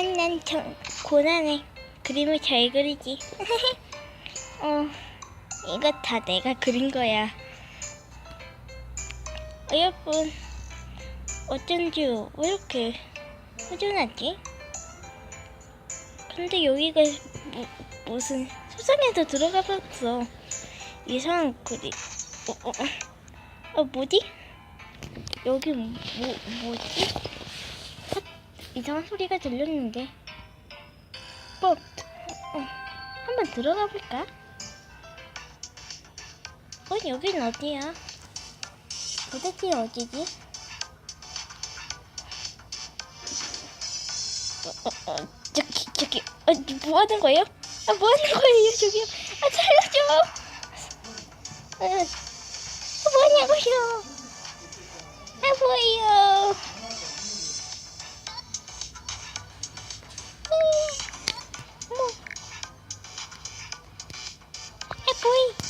하지만 난 정, 고난해. 그림을 잘 그리지. 어, 이거 다 내가 그린 거야. 어, 여러분, 어쩐지 왜 이렇게 허전하지? 근데 여기가 뭐, 무슨 수상해서 들어가 봤어. 이상한 그림. 어, 어, 어, 어, 뭐지? 여기 뭐, 뭐지? 헛, 이상한 소리가 들렸는데. 뭐, 어, 한번 들어가 볼까? 어, 여긴 어디야? 도대체 어디지? 어, 어, 어, 저기, 저기, 어, 뭐 하는 거예요? 아, 뭐 하는 거예요, 저기요?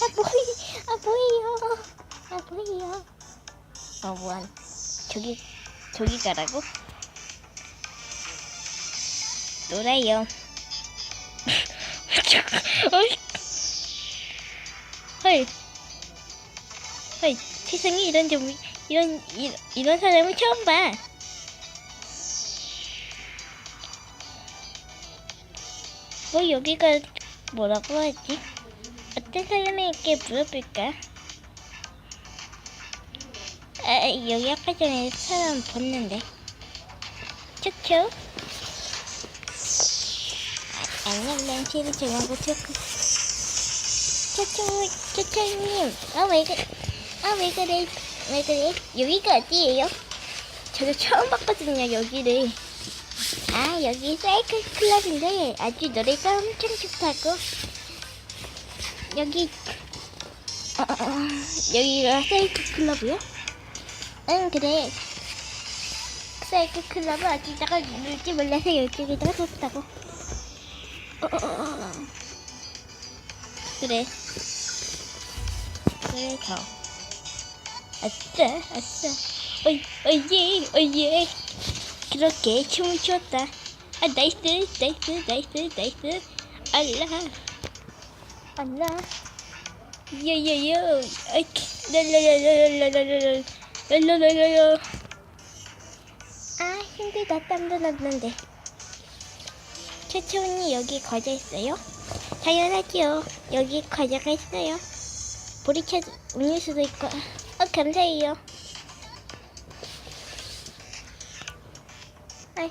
뭐이, 아, 뭐이, 아? 아, 뭐예요? 어, 뭐한, 저기, 저기 가라고? 놀아요. 헐. 헐, 세상에 이런 좀, 이런, 이런, 이런 사람을 처음 봐. 뭐, 여기가 뭐라고 하지? 어떤 사람에게 물어볼까? 아, 여기 아까 전에 사람 봤는데. 촉촉. 아, 안녕, 냄새를 정하고 촉촉. 촉촉, 촉촉님. 아, 왜 그래? 아, 왜 그래? 왜 그래? 여기가 어디예요? 저도 처음 봤거든요, 여기를. 아, 여기 사이클 클럽인데 아주 노래가 엄청 좋다고. 여기, 어, 어, 어, 여기가 사이클 클럽이요? 응, 그래. 사이클 클럽은 내가 놀지 몰라서 이쪽에다가 뒀다고. 어, 어, 어, 어. 그래. 그래, 가. 아싸, 아싸. 어이, 어이, 어이. 그렇게 춤을 추었다. 아, 나이스, 나이스, 나이스, 나이스. 알라. 알라. 요요요. 아이, 랄랄랄랄랄랄랄랄. 랄랄랄랄. 아, 힘들다. 땀도 났는데. 최초원이 여기 과자 있어요? 당연하지요. 여기 과자가 있어요. 보리차 음료수도 있고. 어, 감사해요. 아이,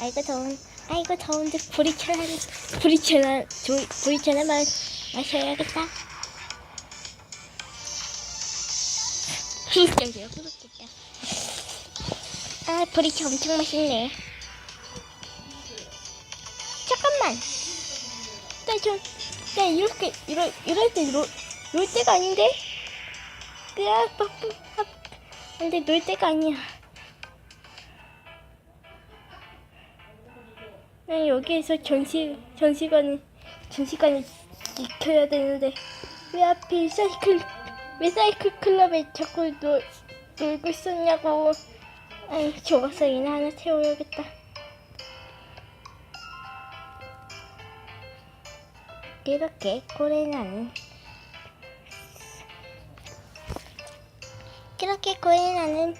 아이고 더운, 아이고 더운데 보리차나, 조, 보리차나 마, 마셔야겠다. 여기요, 부럽겠다. 아, 보리차 엄청 맛있네. 잠깐만. 나 저, 나 이렇게, 이럴, 이럴 때, 놀, 놀 때가 아닌데? 으아, 빡, 빡, 근데 놀 때가 아니야. 난 여기에서 전시, 전시관을, 전시관을 지켜야 되는데, 왜 하필 사이클, 왜 사이클 클럽에 자꾸 놀, 놀고 있었냐고. 아이, 조각상이나 하나 채워야겠다. 이렇게 고래나는 그렇게 고래나는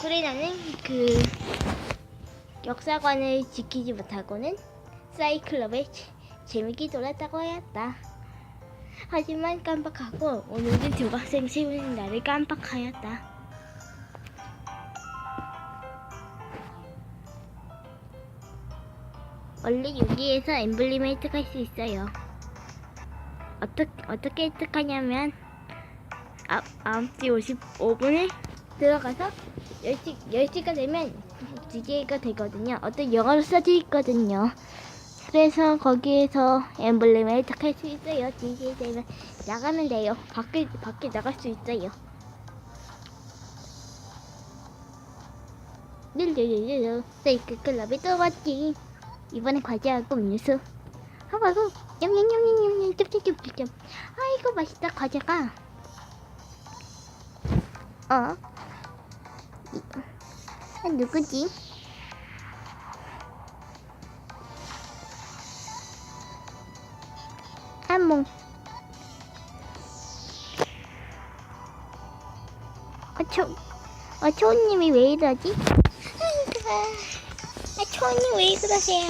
고래나는 그 역사관을 지키지 못하고는 사이클럽에 재- 재밌게 놀았다고 하였다. 하지만 깜빡하고 오늘은 조각생 세우는 날을 깜빡하였다. 원래 여기에서 엠블렘을 획득할 수 있어요. 어떻게, 어떻게 획득하냐면, 아, 9시 55분에 들어가서 10시, 10시가 되면 DJ가 되거든요. 어떤 영어로 써져 있거든요. 그래서 거기에서 엠블렘을 획득할 수 있어요. DJ 되면 나가면 돼요. 밖에, 밖에 나갈 수 있어요. 릴릴릴릴 세이크 클럽에 또 왔지. 이번에 과자하고 음료수 하고 냠냠냠냠냠 쩝쩝쩝쩝 아이고 맛있다 과자가 어? 이- 아, 누구지? 한몽. 아, 초, 아, 초우님이 왜 이러지? 아, 초우님 왜 그러세요?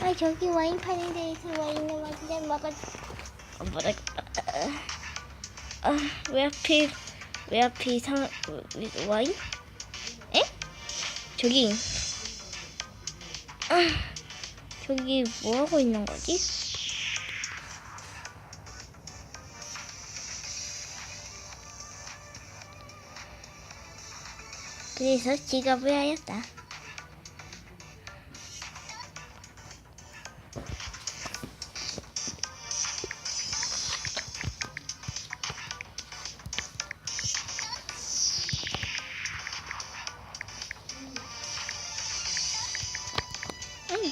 아, 저기 와인 파는 데에서 와인을 완전 먹어. 어, 뭐라, 아, 아, 왜 하필, 왜 하필 이상, 왜- 와인? 에? 저기, 아, 저기 뭐 하고 있는 거지? 그래서 지갑을 하였다.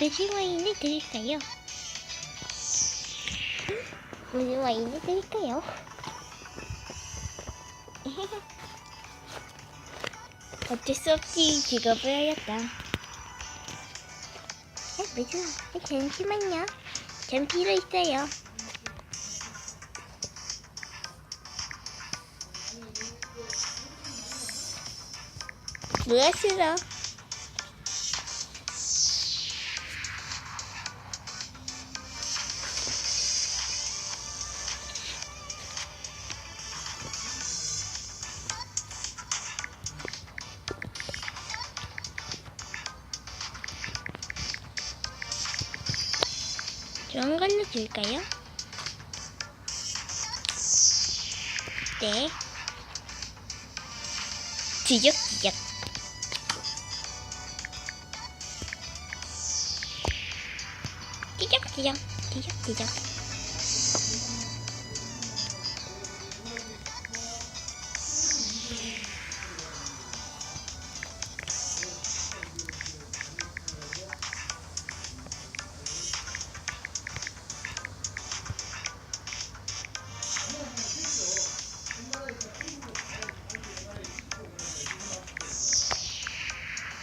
음, 무슨 와인을 드릴까요? 무슨 와인을 드릴까요? 어쩔 수 없이 직업을 하였다. 아, 무슨, 아, 잠시만요. 전 필요 있어요. 무엇으로? 좋은 걸로 줄까요? 네. 지적지적. 지적지적. 지적지적.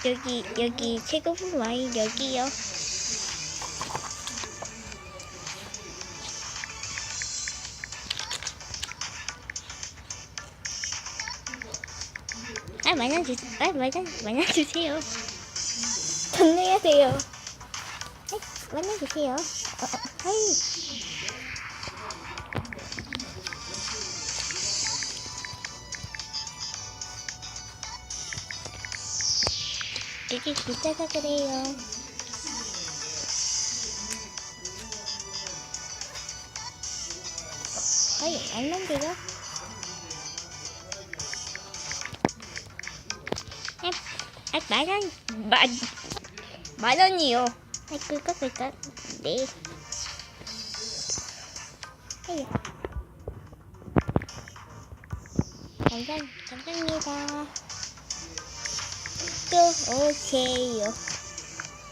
여기 여기 최고급 와인 여기요. 아 만원 주, 아 만원 만원 주세요. 돼요. 아, 만원 주세요. 어, 어. 이게 비싸서 그래요. 아이, 얼만데요? 아, 아, 만 원, 만, 만 원이요. 아, 그거, 그거, 네. 감사, 감사합니다. 또 오세요.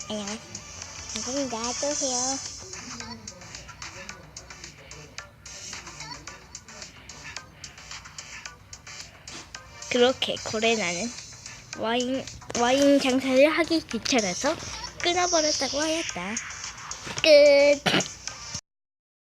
안녕. 감사합니다. 또 오세요. 그렇게 고레나는 와인 와인 장사를 하기 귀찮아서 끊어버렸다고 하였다. 끝.